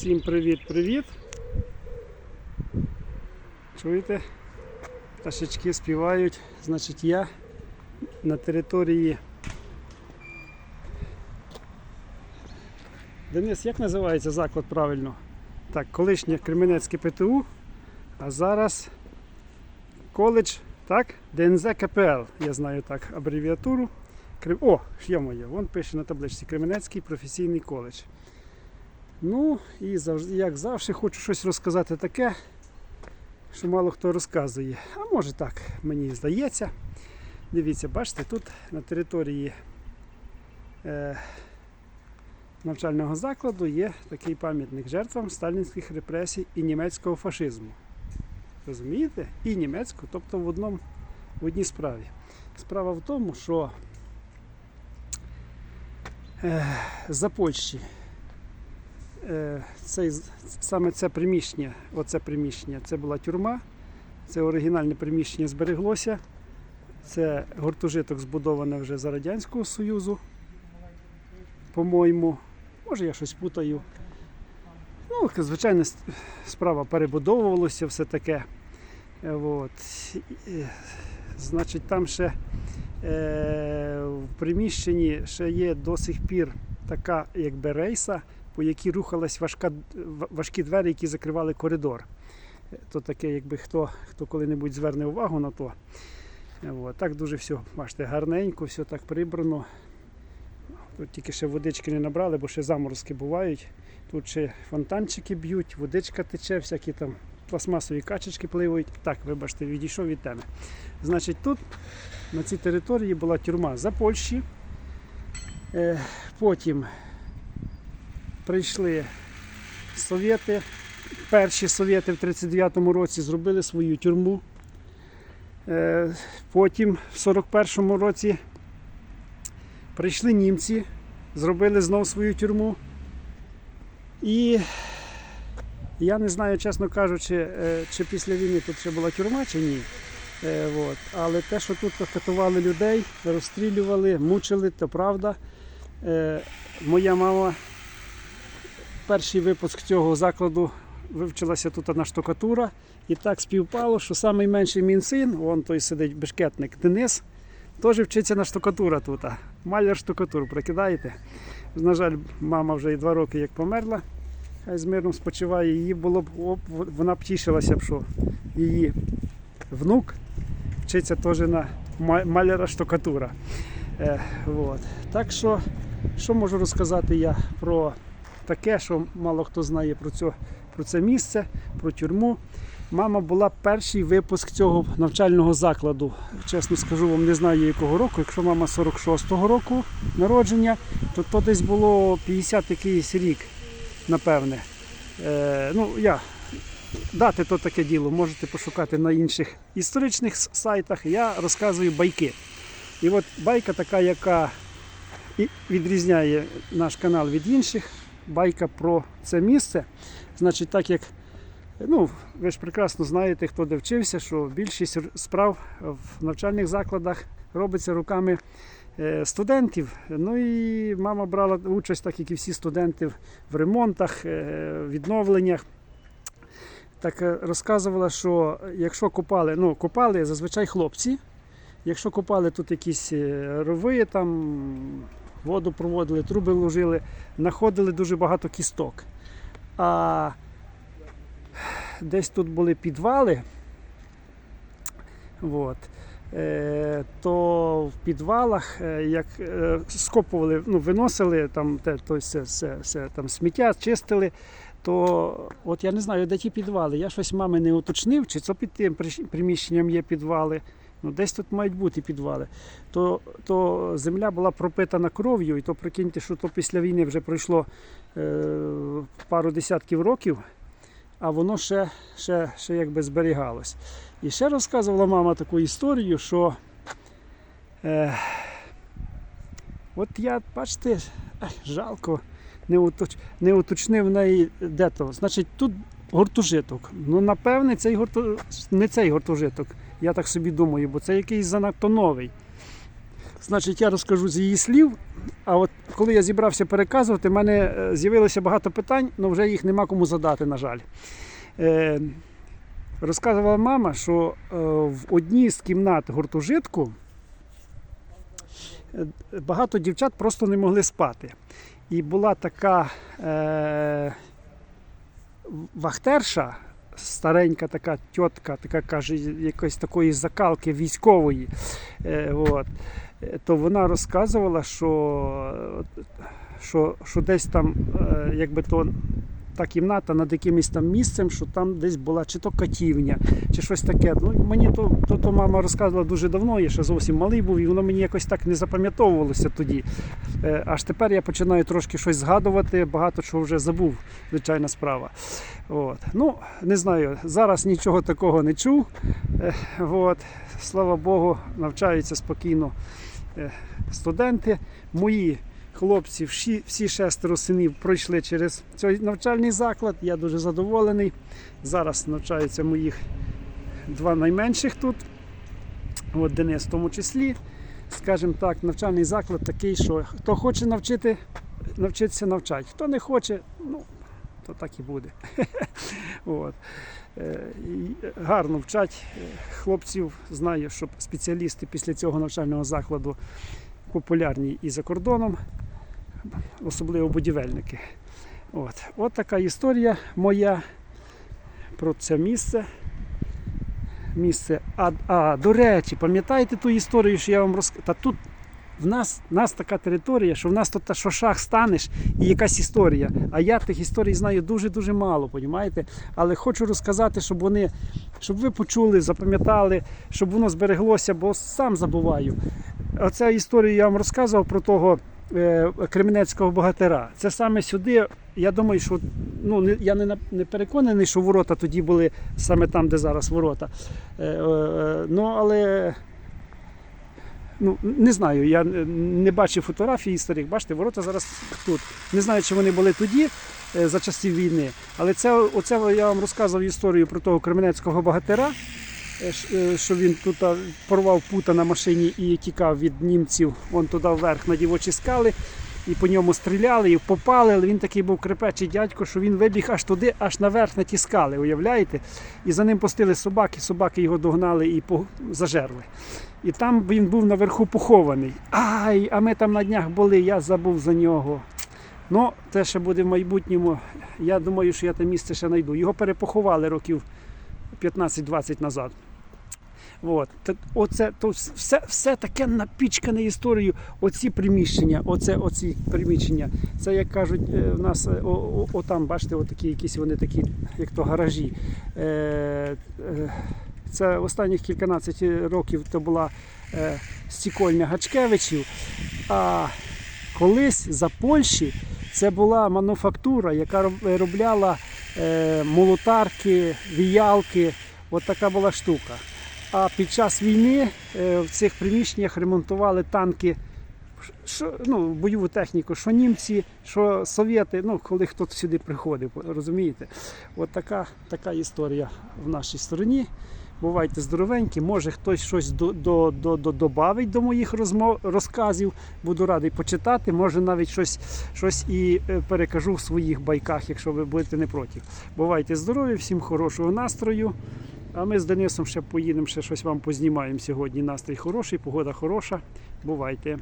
Всім привіт-привіт. Чуєте? Пташечки співають. Значить, я на території. Денис, як називається заклад правильно? Так, колишнє Кременецьке ПТУ, а зараз коледж, так? ДНЗ КПЛ. Я знаю так абревіатуру. О, є моє, вон пише на табличці Кременецький професійний коледж. Ну і як завжди, хочу щось розказати таке, що мало хто розказує. А може так, мені здається. Дивіться, бачите, тут на території е, навчального закладу є такий пам'ятник жертвам сталінських репресій і німецького фашизму. Розумієте? І німецького, тобто в, одному, в одній справі. Справа в тому, що е, за Польщі цей, саме це приміщення, оце приміщення, це була тюрма, це оригінальне приміщення збереглося. Це гуртожиток збудоване вже за Радянського Союзу. По-моєму, може я щось путаю. Ну, звичайно, справа перебудовувалася, все таке. Е, От. Е, Значить, там ще е, в приміщенні ще є до сих пір така якби рейса, по якій рухалась важка, важкі двері, які закривали коридор. То таке, якби хто, хто коли-небудь зверне увагу на то. От. Так дуже все, бачите, гарненько, все так прибрано. Тут тільки ще водички не набрали, бо ще заморозки бувають. Тут ще фонтанчики б'ють, водичка тече, всякі там пластмасові качечки пливають. Так, вибачте, відійшов від теми. Значить, тут на цій території була тюрма за Польщі. Е, Потім прийшли совєти. Перші совєти в 39-му році зробили свою тюрму. Е, Потім в 41-му році прийшли німці, зробили знов свою тюрму. І я не знаю, чесно кажучи, е, чи після війни тут ще була тюрма, чи ні. Е, от. Але те, що тут катували людей, розстрілювали, мучили, то правда. Моя мама перший випуск цього закладу вивчилася тут одна штукатура. І так співпало, що найменший мій син, вон той сидить бешкетник Денис, теж вчиться на штукатура тут. Маляр штукатур, прикидаєте? На жаль, мама вже і два роки як померла. Хай з миром спочиває. Її було б оп, вона б тішилася б, що її внук вчиться теж на ма- маляра штукатура. Е, от. Так що, що можу розказати я про таке, що мало хто знає про, цю, про це місце, про тюрму. Мама була перший випуск цього навчального закладу. Чесно скажу вам, не знаю якого року. Якщо мама 46-го року народження, то то десь було 50 якийсь рік, напевне. Е, ну, я дати то таке діло, можете пошукати на інших історичних сайтах. Я розказую байки. І от байка така, яка відрізняє наш канал від інших. Байка про це місце. Значить, так як ну, ви ж прекрасно знаєте, хто де вчився, що більшість справ в навчальних закладах робиться руками е, студентів. Ну і мама брала участь, так як і всі студенти, в- ремонтах, е, відновленнях. Так е, розказувала, що якщо копали, ну копали зазвичай хлопці, якщо копали тут якісь рови, там воду проводили, труби ложили, знаходили дуже багато кісток. А десь тут були підвали, от, е, то в підвалах, е, як е, скопували, ну, виносили там те, то все, все, все там сміття, чистили, то от я не знаю, де ті підвали. Я щось мами не уточнив, чи це під тим приміщенням є підвали. Ну, десь тут мають бути підвали. То, то земля була пропитана кров'ю, і то прикиньте, що то після війни вже пройшло е, пару десятків років, а воно ще, ще, ще якби зберігалось. І ще розказувала мама таку історію, що е, от я, бачите, жалко, не, уточ, не уточнив неї де то. Значить, тут гуртожиток. Ну, напевне, цей гурту... не цей гуртожиток. Я так собі думаю, бо це якийсь занадто новий. Значить, я розкажу з її слів. А от коли я зібрався переказувати, в мене е, з'явилося багато питань, але вже їх нема кому задати, на жаль. Е, розказувала мама, що е, в одній з кімнат гуртожитку е, багато дівчат просто не могли спати. І була така е, вахтерша, старенька така тітка, така каже, якоїсь такої закалки військової. Е, от. Е, То вона розказувала, що, що, що десь там, е, якби то та кімната над якимось там місцем, що там десь була чи то катівня, чи щось таке. Ну, мені то, то, то мама розказувала дуже давно, я ще зовсім малий був, і воно мені якось так не запам'ятовувалося тоді. Е, Аж тепер я починаю трошки щось згадувати, багато чого вже забув, звичайна справа. От. Ну, не знаю, зараз нічого такого не чув. Е, От. Слава Богу, навчаються спокійно е, студенти. Мої хлопці, всі, всі шестеро синів пройшли через цей навчальний заклад. Я дуже задоволений. Зараз навчаються моїх два найменших тут. От Денис в тому числі. Скажімо так, навчальний заклад такий, що хто хоче навчити, навчитися навчати. Хто не хоче, ну, то так і буде. От. Е, Гарно вчать е, хлопців. Знаю, що спеціалісти після цього навчального закладу популярні і за кордоном, особливо будівельники. От, От така історія моя про це місце. Місце. А, а до речі, пам'ятаєте ту історію, що я вам розказав? Та тут в нас, в нас така територія, що в нас тут що шах станеш і якась історія. А я тих історій знаю дуже-дуже мало, понімаєте? Але хочу розказати, щоб вони, щоб ви почули, запам'ятали, щоб воно збереглося, бо сам забуваю. Оця історія я вам розказував про того кременецького богатира. Це саме сюди. Я думаю, що ну, я не, не переконаний, що ворота тоді були саме там, де зараз ворота. Е, е, е, ну, але ну, не знаю, я не- бачив фотографії старих. Бачите, ворота зараз тут. Не знаю, чи вони були тоді е, за часів війни, але це, оце я вам розказував історію про того кременецького богатира. Е, е, Що він тут порвав пута на машині і тікав від німців вон туди вверх на дівочі скали, і по ньому стріляли, і попали, але він такий був крепечий дядько, що він вибіг аж туди, аж наверх на ті скали, уявляєте? І за ним пустили собаки, собаки його догнали і зажерли. І там він був наверху похований. Ай, а ми там на днях були, я забув за нього. Ну, це ще буде в майбутньому. Я думаю, що я те місце ще знайду. Його перепоховали років 15-20 назад. От. Оце, то все, все таке напічкане історією. Оці приміщення, оце, оці приміщення. Це, як кажуть, е, в нас е, о, о, о, там, бачите, отакі якісь вони такі, як то гаражі. Е, е, це останніх кільканадцять років то була е, стікольня Гачкевичів. А колись за Польщі це була мануфактура, яка роб- робляла е, молотарки, віялки. От така була штука. А під час війни е, в цих приміщеннях ремонтували танки, що, ну, бойову техніку, що німці, що совєти, ну, коли хто сюди приходив, розумієте? От така, така історія в нашій стороні. Бувайте здоровенькі, може хтось щось до, до, до, до, добавить до моїх розмов, розказів. Буду радий почитати. Може навіть щось, щось і е, перекажу в своїх байках, якщо ви будете не проти. Бувайте здорові, всім хорошого настрою. А ми з Денисом ще поїдемо, ще щось вам познімаємо сьогодні. Настрій хороший, погода хороша. Бувайте.